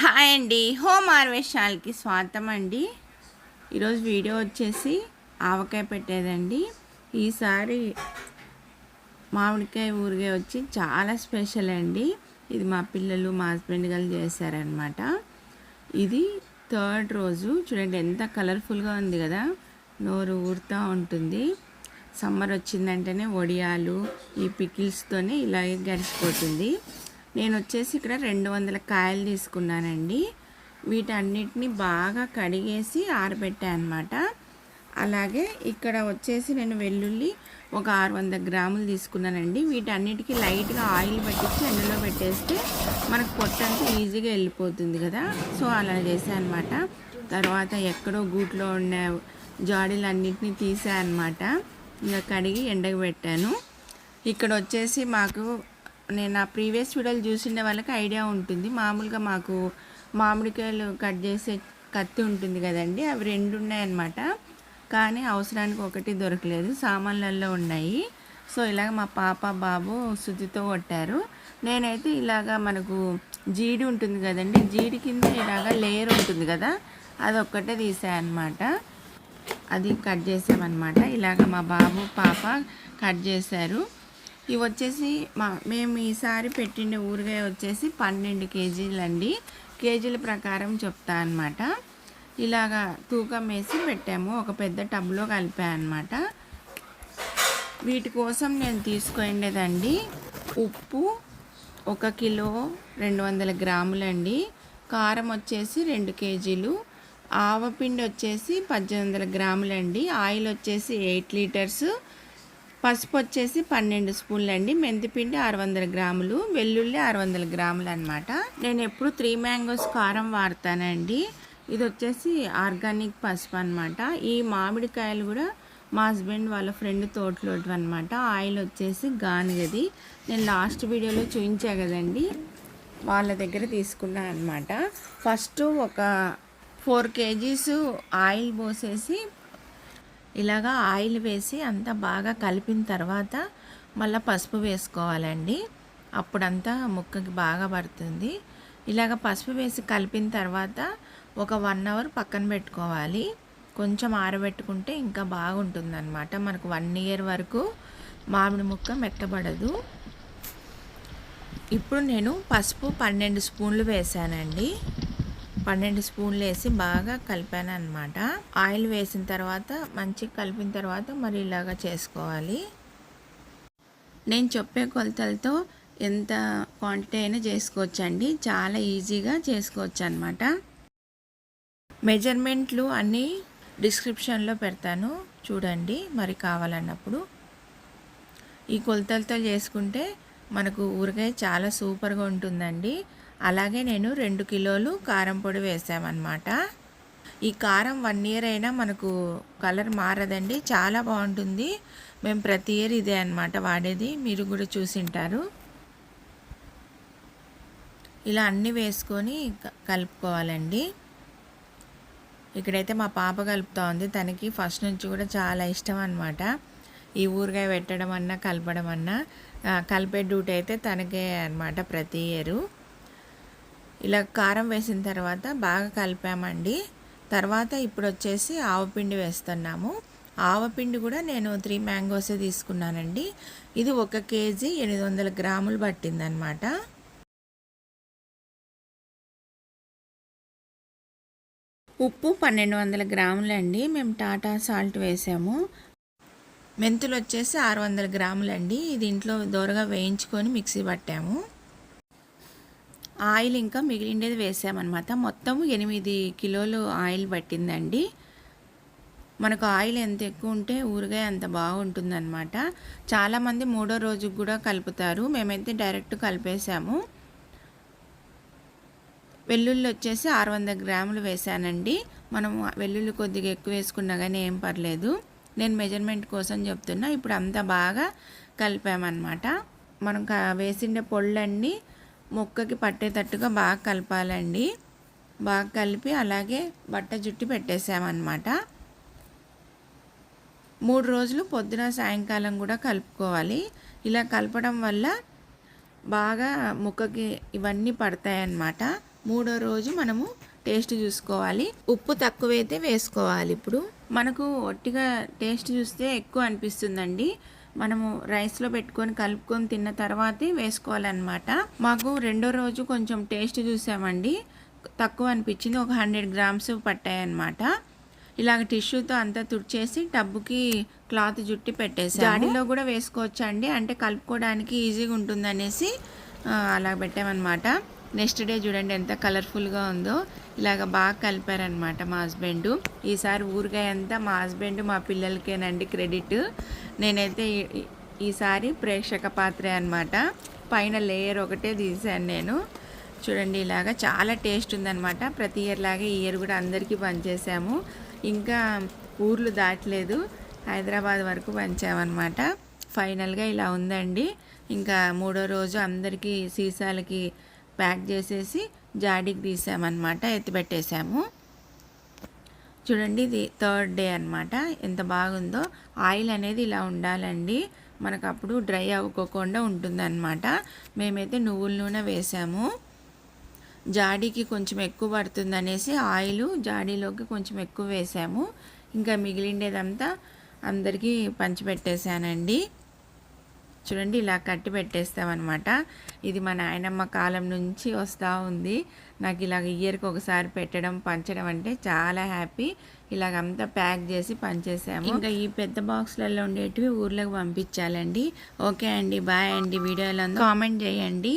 Hi అండి. Home హార్వెస్టాల్కి స్వాగతం అండి ఈరోజు వీడియో వచ్చేసి ఆవకాయ పెట్టేదండి. ఈసారి మామిడికాయ ఊరికాయ వచ్చి చాలా స్పెషల్ అండి. ఇది మా పిల్లలు మా హస్బెండ్ గారు చేశారనమాట ఇది థర్డ్ రోజు. చూడండి ఎంత కలర్ఫుల్గా ఉంది కదా. నోరు ఊరుతూ ఉంటుంది. సమ్మర్ వచ్చిందంటేనే వడియాలు ఈ పికిల్స్తోనే ఇలాగే గడిచిపోతుంది. నేను వచ్చేసి ఇక్కడ రెండు వందల కాయలు తీసుకున్నానండి. వీటన్నిటిని బాగా కడిగేసి ఆరబెట్టాను అనమాట అలాగే ఇక్కడ వచ్చేసి నేను వెల్లుల్లి ఒక ఆరు వందల గ్రాములు తీసుకున్నానండి. వీటన్నిటికీ లైట్గా ఆయిల్ పట్టించి ఎండలో పెట్టేస్తే మనకు పొట్టంతా ఈజీగా వెళ్ళిపోతుంది కదా. సో అలా చేశాను అనమాట తర్వాత ఎక్కడో గూట్లో ఉన్న జాడీలన్నింటినీ తీసాను అనమాట ఇంకా కడిగి ఎండకు పెట్టాను. ఇక్కడ వచ్చేసి మాకు నేను నా ప్రీవియస్ వీడియోలు చూసిన వాళ్ళకి ఐడియా ఉంటుంది. మామూలుగా మాకు మామిడికాయలు కట్ చేసే కత్తి ఉంటుంది కదండి అవి రెండు ఉన్నాయన్నమాట. కానీ అవసరానికి ఒకటి దొరకలేదు సామాన్లలో ఉన్నాయి. సో ఇలాగ మా పాప బాబు శుద్ధితో కొట్టారు. నేనైతే ఇలాగ మనకు జీడి ఉంటుంది కదండి జీడి కింద ఇలాగ లేయర్ ఉంటుంది కదా అది ఒక్కటే తీసాయన్నమాట అది కట్ చేసామన్నమాట. ఇలాగ మా బాబు పాప కట్ చేశారు. ఇవి వచ్చేసి మా మేము ఈసారి పెట్టిన ఊరగాయ వచ్చేసి పన్నెండు కేజీలండి. కేజీల ప్రకారం చెప్తా అనమాట ఇలాగా తూకం వేసి పెట్టాము. ఒక పెద్ద టబ్లో కలిపా అనమాట వీటి కోసం నేను తీసుకునేదండి ఉప్పు ఒక కిలో రెండు వందల గ్రాములండి. కారం వచ్చేసి రెండు కేజీలు. ఆవపిండి వచ్చేసి పద్దెనిమిది వందల గ్రాములండి. ఆయిల్ వచ్చేసి ఎయిట్ లీటర్స్. పసుపు వచ్చేసి పన్నెండు స్పూన్లు అండి మెంతిపిండి ఆరు వందల గ్రాములు వెల్లుల్లి ఆరు వందల గ్రాములు అనమాట నేను ఎప్పుడు త్రీ మ్యాంగోస్ కారం వాడతానండి. ఇది వచ్చేసి ఆర్గానిక్ పసుపు అనమాట ఈ మామిడికాయలు కూడా మా హస్బెండ్ వాళ్ళ ఫ్రెండ్ తోటలో అనమాట ఆయిల్ వచ్చేసి గానుగది. నేను లాస్ట్ వీడియోలో చూపించా కదండి. వాళ్ళ దగ్గర తీసుకున్నా అనమాట ఫస్ట్ ఒక ఫోర్ కేజీస్ ఆయిల్ పోసేసి ఇలాగా ఆయిల్ వేసి అంతా బాగా కలిపిన తర్వాత మళ్ళీ పసుపు వేసుకోవాలండి. అప్పుడంతా ముక్కకి బాగా పడుతుంది. ఇలాగ పసుపు వేసి కలిపిన తర్వాత ఒక వన్ అవర్ పక్కన పెట్టుకోవాలి. కొంచెం ఆరబెట్టుకుంటే ఇంకా బాగుంటుంది అనమాట మనకు వన్ ఇయర్ వరకు మామిడి ముక్క మెత్తబడదు. ఇప్పుడు నేను పసుపు పన్నెండు స్పూన్లు వేసానండి. పన్నెండు స్పూన్లు వేసి బాగా కలిపాను అనమాట ఆయిల్ వేసిన తర్వాత మంచిగా కలిపిన తర్వాత మరి ఇలాగా చేసుకోవాలి. నేను చెప్పే కొలతలతో ఎంత క్వాంటిటీ అయినా చేసుకోవచ్చు అండి చాలా ఈజీగా చేసుకోవచ్చు అనమాట మెజర్మెంట్లు అన్నీ డిస్క్రిప్షన్లో పెడతాను. చూడండి మరి కావాలన్నప్పుడు. ఈ కొలతలతో చేసుకుంటే మనకు ఊరగాయ చాలా సూపర్గా ఉంటుందండి. అలాగే నేను రెండు కిలోలు కారం పొడి వేసామన్నమాట. ఈ కారం వన్ ఇయర్ అయినా మనకు కలర్ మారదండి. చాలా బాగుంటుంది. మేము ప్రతి ఇయర్ ఇదే అనమాట వాడేది. మీరు కూడా చూసింటారు ఇలా అన్నీ వేసుకొని కలుపుకోవాలండి. ఇక్కడైతే మా పాప కలుపుతూ ఉంది. తనకి ఫస్ట్ నుంచి కూడా చాలా ఇష్టం అనమాట ఈ ఊరగాయ పెట్టడం అన్నా కలపడం అన్నా కలిపే డ్యూటీ అయితే తనకే అనమాట ప్రతి ఇయరు. ఇలా కారం వేసిన తర్వాత బాగా కలిపామండి. తర్వాత ఇప్పుడు వచ్చేసి ఆవపిండి వేస్తున్నాము. ఆవపిండి కూడా నేను త్రీ మ్యాంగోసే తీసుకున్నానండి. ఇది ఒక కేజీ ఎనిమిది వందల గ్రాములు పట్టిందనమాట ఉప్పు పన్నెండు వందల గ్రాములండి. మేము టాటా సాల్ట్ వేసాము. మెంతులు వచ్చేసి ఆరు వందల గ్రాములండి. ఇది ఇంట్లో దూరగా వేయించుకొని మిక్సీ పట్టాము. ఆయిల్ ఇంకా మిగిలిండేది వేసామన్నమాట. మొత్తం ఎనిమిది కిలోలు ఆయిల్ పట్టిందండి. మనకు ఆయిల్ ఎంత ఎక్కువ ఉంటే ఊరగాయ అంత బాగుంటుందన్నమాట. చాలామంది మూడో రోజుకు కూడా కలుపుతారు. మేమైతే డైరెక్ట్ కలిపేసాము. వెల్లుల్లి వచ్చేసి ఆరు వందల గ్రాములు వేసానండి. మనం వెల్లుల్లి కొద్దిగా ఎక్కువ వేసుకున్నా కానీ ఏం పర్లేదు. నేను మెజర్మెంట్ కోసం చెప్తున్నా. ఇప్పుడు అంతా బాగా కలిపామన్నమాట. మనం వేసిండే పొళ్ళన్నీ ముక్కకి పట్టేటట్టుగా బాగా కలపాలండి. బాగా కలిపి అలాగే బట్ట జుట్టి పెట్టేసామన్నమాట. మూడు రోజులు పొద్దున సాయంకాలం కూడా కలుపుకోవాలి. ఇలా కలపడం వల్ల బాగా ముక్కకి ఇవన్నీ పడతాయన్నమాట. మూడో రోజు మనము టేస్ట్ చూసుకోవాలి. ఉప్పు తక్కువైతే వేసుకోవాలి ఇప్పుడు. మనకు ఒట్టిగా టేస్ట్ చూస్తే ఎక్కువ అనిపిస్తుందండి. మనము రైస్లో పెట్టుకొని కలుపుకొని తిన్న తర్వాతే వేసుకోవాలన్నమాట. మాకు రెండో రోజు కొంచెం టేస్ట్ చూసామండి. తక్కువ అనిపించింది. ఒక హండ్రెడ్ గ్రామ్స్ పట్టాయన్నమాట. ఇలాగ టిష్యూతో అంతా తుడిచేసి టబ్బుకి క్లాత్ జుట్టి పెట్టేసి జాడీలో కూడా వేసుకోవచ్చు అండి అంటే కలుపుకోవడానికి ఈజీగా ఉంటుందనేసి అలా పెట్టామన్నమాట. నెక్స్ట్ డే చూడండి ఎంత కలర్ఫుల్గా ఉందో. ఇలాగ బాగా కలిపారనమాట మా హస్బెండ్. ఈసారి ఊరికాయ అంతా మా హస్బెండ్ మా పిల్లలకేనండి క్రెడిట్. నేనైతే ఈసారి ప్రేక్షక పాత్రే అనమాట పైన లేయర్ ఒకటే తీసాను నేను. చూడండి ఇలాగా చాలా టేస్ట్ ఉందన్నమాట. ప్రతి ఇయర్ లాగా ఈ ఇయర్ కూడా అందరికీ పనిచేసాము ఇంకా ఊర్లు దాటలేదు. హైదరాబాద్ వరకు పంచామన్నమాట. ఫైనల్గా ఇలా ఉందండి. ఇంకా మూడో రోజు అందరికీ సీసాలకి ప్యాక్ చేసేసి జాడీకి తీసామన్నమాట ఎత్తిపెట్టేసాము చూడండి ఇది థర్డ్ డే అన్నమాట. ఎంత బాగుందో. ఆయిల్ అనేది ఇలా ఉండాలండి. మనకు అప్పుడు డ్రై అవ్వకోకుండా ఉంటుందన్నమాట. మేమైతే నువ్వుల నూనె వేసాము. జాడీకి కొంచెం ఎక్కువ పడుతుంది అనేసి ఆయిల్ జాడీలోకి కొంచెం ఎక్కువ వేసాము. ఇంకా మిగిలిండేదంతా అందరికీ పంచిపెట్టేశానండి. చూడండి ఇలా కట్టి పెట్టేస్తామన్నమాట. ఇది మా నాయనమ్మ కాలం నుంచి వస్తూ ఉంది. నాకు ఇలాగ ఇయర్కి ఒకసారి పెట్టడం పంచడం అంటే చాలా హ్యాపీ. ఇలాగంతా ప్యాక్ చేసి పంచేసాము. ఇంకా ఈ పెద్ద బాక్స్లలో ఉండేటివి ఊర్లోకి పంపించాలండి. ఓకే అండి బాయ్ అండి వీడియోలో కామెంట్ చేయండి.